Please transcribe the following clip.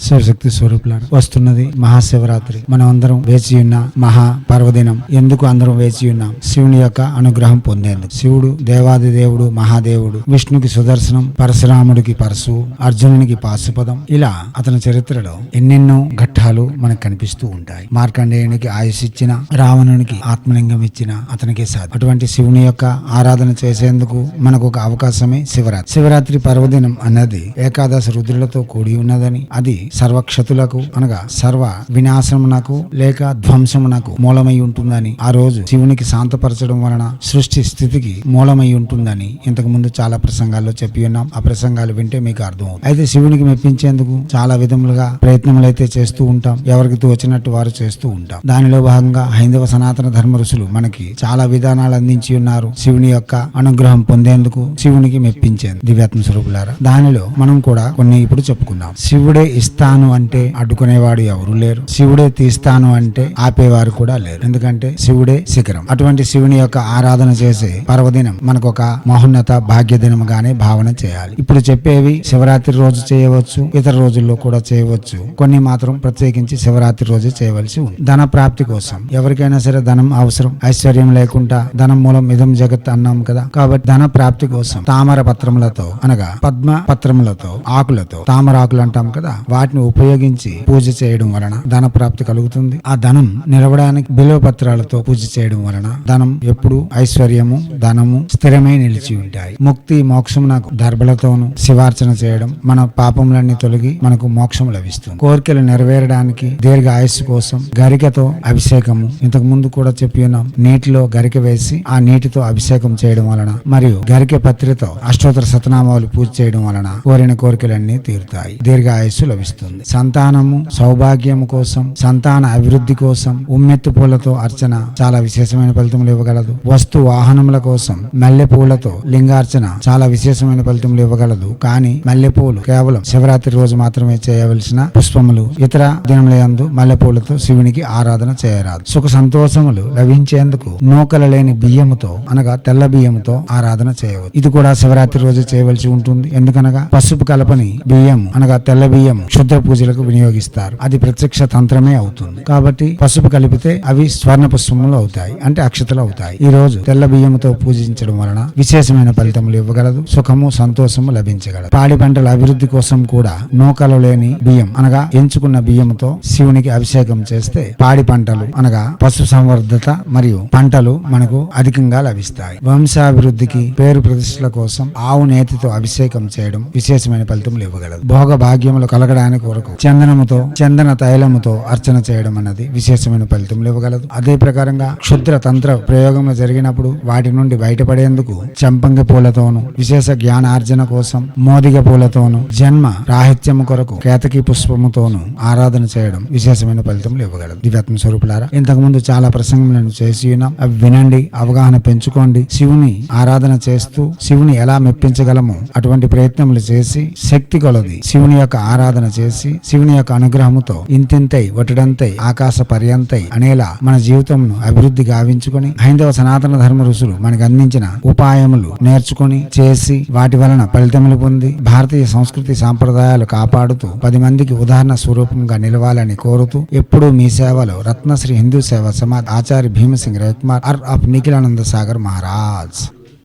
శివశక్తి స్వరూపులను వస్తున్నది మహాశివరాత్రి. మనం అందరం వేచి ఉన్న మహా పర్వదినం ఎందుకు అందరం వేచి ఉన్నాం శివుని యొక్క అనుగ్రహం పొందేందుకు. శివుడు దేవాది దేవుడు మహాదేవుడు విష్ణుకి సుదర్శనం పరశురాముడికి పరశు అర్జునునికి పాశుపదం. ఇలా అతని చరిత్రలో ఎన్నెన్నో ఘట్టాలు మనకు కనిపిస్తూ ఉంటాయి. మార్కండేయునికి ఆయుష్ ఇచ్చిన రావణునికి ఆత్మలింగం ఇచ్చిన అతనికే సాధి. అటువంటి శివుని యొక్క ఆరాధన చేసేందుకు మనకు ఒక అవకాశమే శివరాత్రి. శివరాత్రి పర్వదినం అన్నది ఏకాదశ రుద్రులతో కూడి ఉన్నదని అది సర్వక్షతులకు అనగా సర్వ వినాశమునకు లేక ధ్వంసమునకు మూలమై ఉంటుందని ఆ రోజు శివునికి శాంతపరచడం వలన సృష్టి స్థితికి మూలమై ఉంటుందని ఇంతకు ముందు చాలా ప్రసంగాల్లో చెప్పి ఉన్నాం. ఆ ప్రసంగాలు వింటే మీకు అర్థం అయితే శివునికి మెప్పించేందుకు చాలా విధములుగా ప్రయత్నములు అయితే చేస్తూ ఉంటాం. ఎవరికి తోచినట్టు వారు చేస్తూ ఉంటాం. దానిలో భాగంగా హైందవ సనాతన ధర్మ ఋషులు మనకి చాలా విధానాలు అందించి ఉన్నారు. శివుని యొక్క అనుగ్రహం పొందేందుకు శివునికి మెప్పించేందుకు. దివ్యాత్మ స్వరూపులారా దానిలో మనం కూడా కొన్ని ఇప్పుడు చెప్పుకుందాం. శివుడే తీస్తాను అంటే అడ్డుకునేవాడు ఎవరు లేరు. శివుడే తీస్తాను అంటే ఆపేవారు కూడా లేరు. ఎందుకంటే శివుడే శిఖరం. అటువంటి శివుని యొక్క ఆరాధన చేసే పర్వదినం మనకు ఒక మహోన్నత భాగ్య దినముగానే భావన చేయాలి. ఇప్పుడు చెప్పేవి శివరాత్రి రోజు చేయవచ్చు ఇతర రోజుల్లో కూడా చేయవచ్చు. కొన్ని మాత్రం ప్రత్యేకించి శివరాత్రి రోజు చేయవలసి ఉంది. ధన ప్రాప్తి కోసం. ఎవరికైనా సరే ధనం అవసరం. ఐశ్వర్యం లేకుండా ధనం మూలం ఇదం జగత్ అన్నాం కదా. కాబట్టి ధన ప్రాప్తి కోసం తామర పత్రములతో అనగా పద్మ పత్రములతో ఆకులతో తామర ఆకులు అంటాం కదా. వాటిని ఉపయోగించి పూజ చేయడం వలన ధన ప్రాప్తి కలుగుతుంది. ఆ ధనం నిలవడానికి బిల్వ పత్రాలతో పూజ చేయడం వలన ధనం ఎప్పుడు ఐశ్వర్యము ధనము స్థిరమై నిలిచి ఉంటాయి. ముక్తి మోక్షం నాకు దర్భలతోనూ శివార్చన చేయడం మన పాపములన్నీ తొలగి మనకు మోక్షం లభిస్తుంది. కోరికలు నెరవేరడానికి దీర్ఘ ఆయుస్సు కోసం గరికతో అభిషేకము. ఇంతకు ముందు కూడా చెప్పి ఉన్నాం నీటిలో గరిక వేసి ఆ నీటితో అభిషేకం చేయడం వలన మరియు గరిక పత్రితో అష్టోత్తర సతనామాలు పూజ చేయడం వలన కోరిన కోరికలన్నీ తీరుతాయి. దీర్ఘ ఆయుస్సు లభిస్తుంది. సంతానము సౌభాగ్యము కోసం సంతాన అభివృద్ధి కోసం ఉమ్మెత్తు పూలతో అర్చన చాలా విశేషమైన ఫలితములు ఇవ్వగలదు. వస్తు వాహనముల కోసం మల్లె పూలతో లింగార్చన చాలా విశేషమైన ఫలితములు ఇవ్వగలదు. కానీ మల్లె పూలు కేవలం శివరాత్రి రోజు మాత్రమే చేయవలసిన పుష్పములు. ఇతర దినముల యందు మల్లె పూలతో శివునికి ఆరాధన చేయరాదు. సుఖ సంతోషములు లభించేందుకు నూకల లేని బియ్యముతో అనగా తెల్ల బియ్యముతో ఆరాధన చేయవచ్చు. ఇది కూడా శివరాత్రి రోజు చేయవలసి ఉంటుంది. ఎందుకనగా పసుపు కలపని బియ్యం అనగా తెల్ల బియ్యం క్షుద్ర పూజలకు వినియోగిస్తారు. అది ప్రత్యక్ష తంత్రమే అవుతుంది. కాబట్టి పసుపు కలిపితే అవి స్వర్ణ పుష్పములు అవుతాయి అంటే అక్షతలు అవుతాయి. ఈ రోజు తెల్ల బియ్యముతో పూజించడం వలన విశేషమైన ఫలితములు ఇవ్వగలదు సుఖము సంతోషము లభించగలదు. పాడి పంటల అభివృద్ధి కోసం కూడా నూకలు లేని బియ్యం అనగా ఎంచుకున్న బియ్యంతో శివునికి అభిషేకం చేస్తే పాడి పంటలు అనగా పశు సంవర్ధత మరియు పంటలు మనకు అధికంగా లభిస్తాయి. వంశాభివృద్ధికి పేరు ప్రతిష్టల కోసం ఆవు నేతితో అభిషేకం చేయడం విశేషమైన ఫలితములు ఇవ్వగలదు. భోగ భాగ్యములు కలగడానికి కొరకు చందనముతో చందన తైలముతో అర్చన చేయడం అన్నది విశేషమైన ఫలితములు ఇవ్వగలదు. అదే ప్రకారంగా క్షుద్ర తంత్ర ప్రయోగములు జరిగినప్పుడు వాటి నుండి బయటపడేందుకు చంపంగి పూలతోను విశేష జ్ఞానార్జన కోసం మోదిగ పూలతోను జన్మ రాహిత్యము కొరకు కేతకి పుష్పముతోను ఆరాధన చేయడం విశేషమైన ఫలితములు ఇవ్వగలదు. దివ్యాత్మ స్వరూపులారా ఇంతకు ముందు చాలా ప్రసంగములను చేసి ఉన్నాం. అవి వినండి అవగాహన పెంచుకోండి. శివుని ఆరాధన చేస్తూ శివుని ఎలా మెప్పించగలము అటువంటి ప్రయత్నములు చేసి శక్తి కొలది శివుని యొక్క ఆరాధన చేసి శివుని యొక్క అనుగ్రహముతో ఇంతింతై ఒటడంతై ఆకాశ పర్యంతై అనేలా మన జీవితంను అభివృద్ధి గావించుకొని హైందవ సనాతన ధర్మ ఋషులు మనకు అందించిన ఉపాయములు నేర్చుకొని చేసి వాటి వలన ఫలితములు పొంది భారతీయ సంస్కృతి సాంప్రదాయాలు కాపాడుతూ పది మందికి ఉదాహరణ స్వరూపంగా నిలవాలని కోరుతూ ఎప్పుడూ మీ సేవలో రత్నశ్రీ హిందూ సేవ సమాజ్ ఆచార్య భీమసింగ్ రవికుమార్ అర్ ఆఫ్ నిఖిలానంద సాగర్ మహారాజ్.